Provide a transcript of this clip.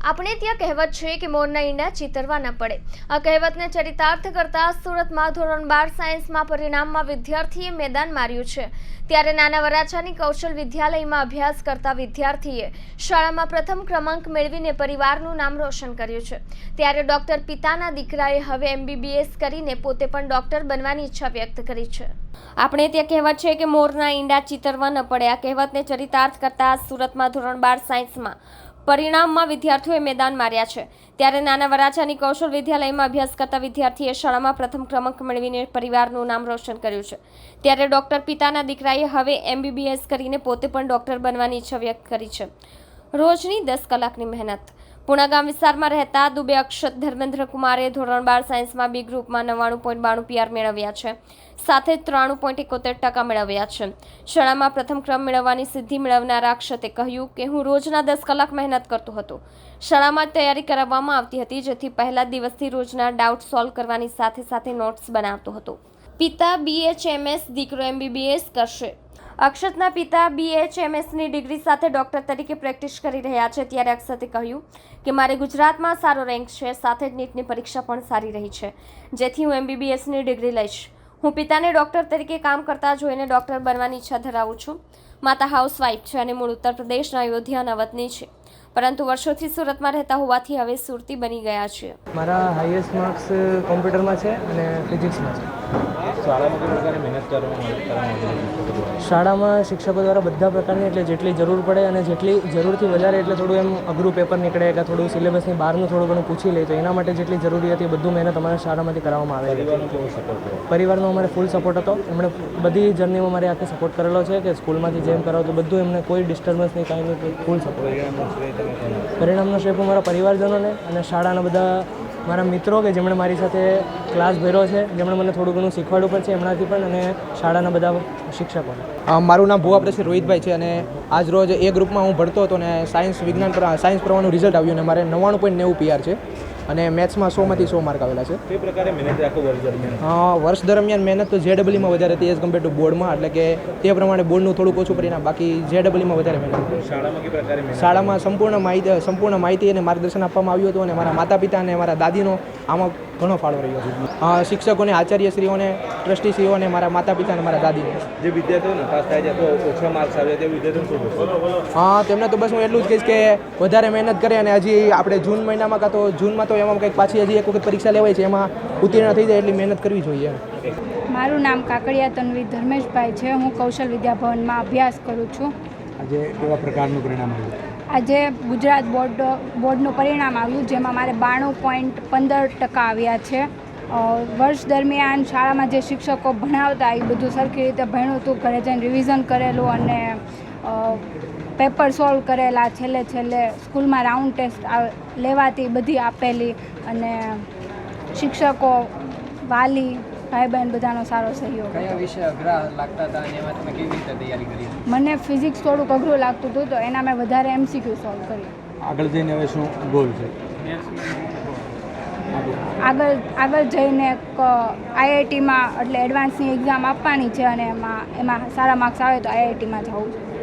આપણે ત્યાં કહેવત છે કે મોરના ઈંડા ચિતરવા ન પડે. આ કહેવતને ચરિતાર્થ કરતા સુરતમાં ધોરણ બાર સાયન્સમાં પરિણામમાં વિદ્યાર્થીએ મેદાન માર્યું છે. ત્યારે નાના વરાછાની કૌશલ વિદ્યાલયમાં અભ્યાસ કરતા વિદ્યાર્થીએ શાળામાં પ્રથમ ક્રમાંક મેળવીને પરિવારનું નામ રોશન કર્યું છે. ત્યારે ડોક્ટર પિતાના દીકરાએ હવે એમબીબીએસ કરીને પોતે પણ ડોક્ટર બનવાની ઈચ્છા વ્યક્ત કરી છે. આપણે ત્યાં કહેવત છે કે મોરના ઈંડા ચિતરવા ન પડે. આ કહેવતને ચરિતાર્થ કરતા સુરતમાં ધોરણ બાર સાયન્સમાં પરિણામમાં વિદ્યાર્થીઓએ મેદાન માર્યા છે. ત્યારે નાના વરાછાની કૌશલ વિદ્યાલયમાં અભ્યાસ કરતા વિદ્યાર્થીએ શાળામાં પ્રથમ ક્રમાંક મેળવીને પરિવારનું નામ રોશન કર્યું છે. ત્યારે ડોક્ટર પિતાના દીકરાએ હવે એમબીબીએસ કરીને પોતે પણ ડોક્ટર બનવાની ઈચ્છા વ્યક્ત કરી છે. રોજની દસ કલાકની મહેનત. પુણા ગામ વિસ્તારમાં રહેતા દુબે અક્ષત ધર્મેન્દ્ર કુમારે ધોરણ બાર સાયન્સમાં બી ગ્રુપમાં નવ્વાણું પોઈન્ટ બાણું પીઆર મેળવ્યા છે. સાથે ત્રાણું પોઈન્ટ એકોતેર ટકા મેળવ્યા છે. શાળામાં પ્રથમ ક્રમ મેળવવાની સિદ્ધિ મેળવનારા અક્ષતે કહ્યું કે હું રોજના દસ કલાક મહેનત કરતો હતો. શાળામાં તૈયારી કરાવવામાં આવતી હતી, જેથી પહેલા દિવસથી રોજના ડાઉટ સોલ્વ કરવાની સાથે સાથે નોટ્સ બનાવતો હતો. પિતા બીએચએમએસ દીકરો એમબીબીએસ કરશે. અક્ષતના પિતા બીએચએમએસની ડિગ્રી સાથે ડોક્ટર તરીકે પ્રેક્ટિસ કરી રહ્યા છે ત્યારે અક્ષતે કહ્યું કે મારે ગુજરાતમાં સારો રેન્ક છે, સાથે જ નીટની પરીક્ષા પણ સારી રહી છે. જેથી હું એમબીબીએસની ડિગ્રી લઈશ. હું પિતાને ડૉક્ટર તરીકે કામ કરતા જોઈને ડૉક્ટર બનવાની ઈચ્છા ધરાવું છું. માતા હાઉસવાઈફ છે અને મૂળ ઉત્તર પ્રદેશના અયોધ્યાના વતની છે. પરંતુ વર્ષોથી સુરતમાં રહેતા હોવાથી હવે સુરતી બની ગયા છે. મારા હાઈએસ્ટ માર્ક્સ કોમ્પ્યુટરમાં છે અને ફિઝિક્સમાં છે. શાળામાં શિક્ષકો દ્વારા બધા પ્રકારની એટલે જેટલી જરૂર પડે અને જેટલી જરૂરથી વધારે એટલે થોડું એમ અઘરું પેપર નીકળે કે થોડું સિલેબસની બહારનું થોડું ઘણું પૂછી લે તો એના માટે જેટલી જરૂરી હતી બધું મહેનત અમારા શાળામાંથી કરવામાં આવે છે પરિવારનો અમારે ફૂલ સપોર્ટ હતો. એમણે બધી જર્નીમાં મારે આખે સપોર્ટ કરેલો છે કે સ્કૂલમાંથી જેમ કરાવતો બધું એમને કોઈ ડિસ્ટર્બન્સ નહીં કાંઈ નહીં ફૂલ સપોર્ટ પરિણામનો શ્રેય હું મારા પરિવારજનોને અને શાળાના બધા મારા મિત્રો કે જેમણે મારી સાથે ક્લાસ ભર્યો છે, જેમણે મને થોડું ઘણું શીખવાડવું પણ છે એમનાથી પણ અને શાળાના બધા શિક્ષકો. મારું નામ ભુવા પ્રસિદ્ધ રોહિતભાઈ છે અને આજ રોજ એ ગ્રુપમાં હું ભણતો હતો અને સાયન્સ વિજ્ઞાન પર, સાયન્સ પ્રવાહનું રિઝલ્ટ આવ્યું અને મારે નવ્વાણું પોઈન્ટ નેવું પીઆર છે. અને મેથ્સમાં સોમાંથી સો માર્ક આવેલા છે. કઈ પ્રકારે મહેનત આખું વર્ષ દરમિયાન? વર્ષ દરમિયાન મહેનત તો જેડબલમાં વધારે હતી એઝ કમ્પેર ટુ બોર્ડમાં એટલે કે તે પ્રમાણે બોર્ડનું થોડુંક ઓછું પરિણામ બાકી જેડબલમાં વધારે મહેનત શાળામાં પ્રકારે શાળામાં સંપૂર્ણ માહિતી સંપૂર્ણ માહિતી અને માર્ગદર્શન આપવામાં આવ્યું હતું અને મારા માતા પિતા અને મારા દાદીનો આમાં ઘણો ફાળો રહ્યો છે. શિક્ષકોને આચાર્યશ્રીઓને ટ્રસ્ટીશ્રીઓને મારા માતા પિતા અને મારા દાદીને. જે વિદ્યાર્થીઓ પાસ થાય છે તો ઓછા માર્ક્સ આવે તે વિદ્યાર્થીઓ હા તેમને તો બસ હું એટલું જ કહીશ કે વધારે મહેનત કરે અને હજી આપણે જૂન મહિનામાં કાં તો જૂનમાં તો એમાં કંઈક પાછી હજી એક વખત પરીક્ષા લેવાય છે એમાં ઉત્તીર્ણ થઈ જાય એટલી મહેનત કરવી જોઈએ. મારું નામ કાકડિયા તન્વી ધર્મેશભાઈ છે. હું કૌશલ વિદ્યાભવનમાં અભ્યાસ કરું છું. આજે કેવા પ્રકારનું પરિણામ આવ્યું? આજે ગુજરાત બોર્ડ બોર્ડનું પરિણામ આવ્યું જેમાં મારે બાણું પોઈન્ટ પંદર ટકા આવ્યા છે. વર્ષ દરમિયાન શાળામાં જે શિક્ષકો ભણાવતા એ બધું સરખી રીતે ભણ્યું હતું ઘરે જઈને રિવિઝન કરેલું અને પેપર સોલ્વ કરેલા છેલ્લે છેલ્લે સ્કૂલમાં રાઉન્ડ ટેસ્ટ લેવાતી બધી આપેલી અને શિક્ષકો વાલી ભાઈ બહેન બધાનો સારો સહયોગ હતો. વિષય અઘરા લાગતા હતા અને એમાં તમે કેવી રીતે તૈયારી કરી મને ફિઝિક્સ થોડુંક અઘરું લાગતું હતું તો એના મેં વધારે એમસીક્યુ સોલ્વ કર્યું આગળ જઈને હવે શું ગોલ છે? આગળ આગળ જઈને એક આઈઆઈટીમાં એટલે એડવાન્સની એક્ઝામ આપવાની છે અને એમાં એમાં સારા માર્ક્સ આવે તો આઈઆઈટીમાં જવું છે.